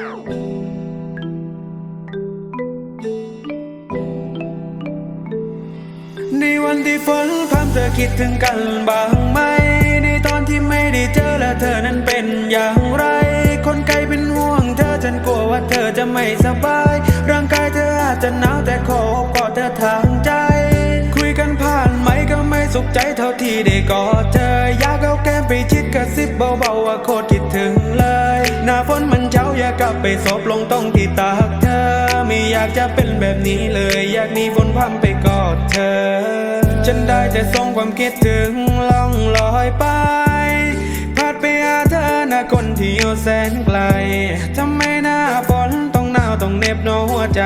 ในวันที่ฝนพังเธอคิดถึงกันบ้างไหม ในตอนที่ไม่ได้เจอและเธอนั้นเป็นอย่างไร คนไกลเป็นห่วงเธอฉันกลัวว่าเธอจะไม่สบาย ร่างกายเธออาจจะหนาวแต่ขอกอดเธอทางใจ คุยกันผ่านไหมก็ไม่สุขใจเท่าที่ได้กอดเธอ อยากเอาแก้มไปชิดกระซิบเบาๆว่าโคตรคิดถึงเลย หน้าฝนมัน ไปซบลงตรงที่ตากเธอ ไม่อยากจะเป็นแบบนี้เลย อยากหนีฝนพรำไปกอดเธอ ฉันได้แต่ส่งความคิดถึงล่องลอยไปพัดไปหาเธอนะคนที่อยู่แสนไกลทำไมหน้าฝนต้องหนาวต้องเหน็บโนหัวใจ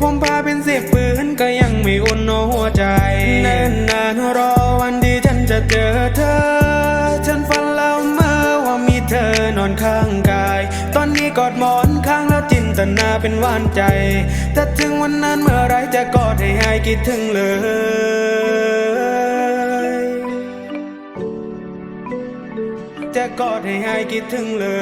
ผมพาเป็นสิบปืนก็ยังไม่อุ่นโนหัวใจเนิ่นนานรอวันที่ฉันจะเจอเธอ ฉันฝันแล้วเมื่อว่ามีเธอนอนข้างกาย ตอนนี้กอดหมอนข้างแล้วจินตนาเป็นหวานใจ ถ้าถึงวันนั้นเมื่อไรจะกอดให้หายคิดถึงเลยจะกอดให้หายคิดถึงเลย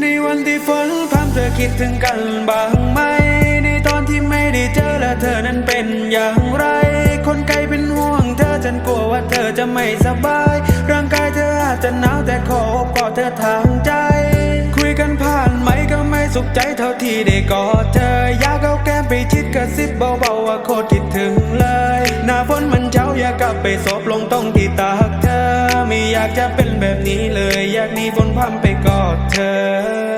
ในวันที่ฝนพรำเธอคิดถึงกันบ้างไหม ในตอนที่ไม่ได้เจอและเธอนั้นเป็นอย่างไร อจะไม่สบาย ร่างกายเธออาจจะหนาวแต่ขอโอบกอดเธอทางใจ คุยกันผ่านไหมก็ไม่สุขใจเท่าที่ได้กอดเธอ อยากเอาแก้มไปชิดกระซิบเบาๆว่าโคตรคิดถึงเลย หน้าฝนมันเช้าอยากกลับไปซบลงตรงที่ตากเธอ ไม่อยากจะเป็นแบบนี้เลย อยากหนีฝนพรำไปกอดเธอ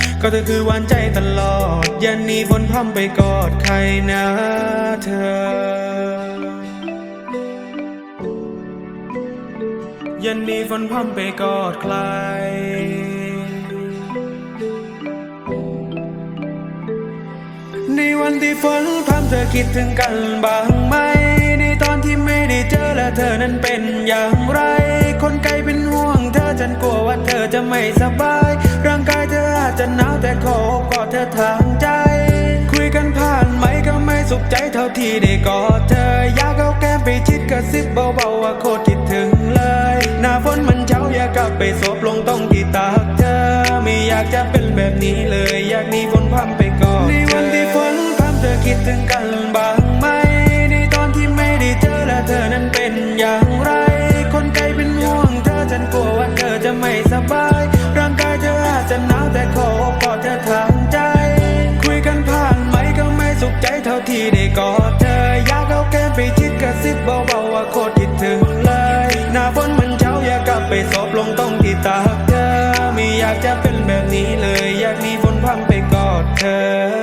ก็เธอคือหวานใจตลอดย่าหนีฝนพร่ำไปกอดใครนะเธอย่าหนีฝนพร่ำไปกอดใคร ในวันที่ฝนพรำเธอคิดถึงกันบ้างไหม ในตอนที่ไม่ได้เจอและเธอนั้นเป็นอย่างไร คนไกลเป็นห่วงเธอฉันกลัวว่าเธอจะไม่สบาย ร่างกายเธออาจจะหนาวแต่ขอกอดเธอทางใจ คุยกันผ่านไหมก็ไม่สุขใจเท่าที่ได้กอดเธอ อยากเอาแก้มไปชิดกระซิบเบาๆว่าโคตรคิดถึงเลย หน้าฝนมันเช้าอยากกลับไปสบลงตรงที่ตากเธอ ไม่อยากจะเป็นแบบนี้เลย อยากหนีฝนพัมไป ที่ได้กอดเธอ อยากเอาแก้มไปชิดกระซิบเบาๆว่าโคตรคิดถึงเลย หน้าฝนมันเช้าอยากกลับไปสอบลงต้องที่ตาเธอ ไม่อยากจะเป็นแบบนี้เลย อยากมีฝนพังไปกอดเธอ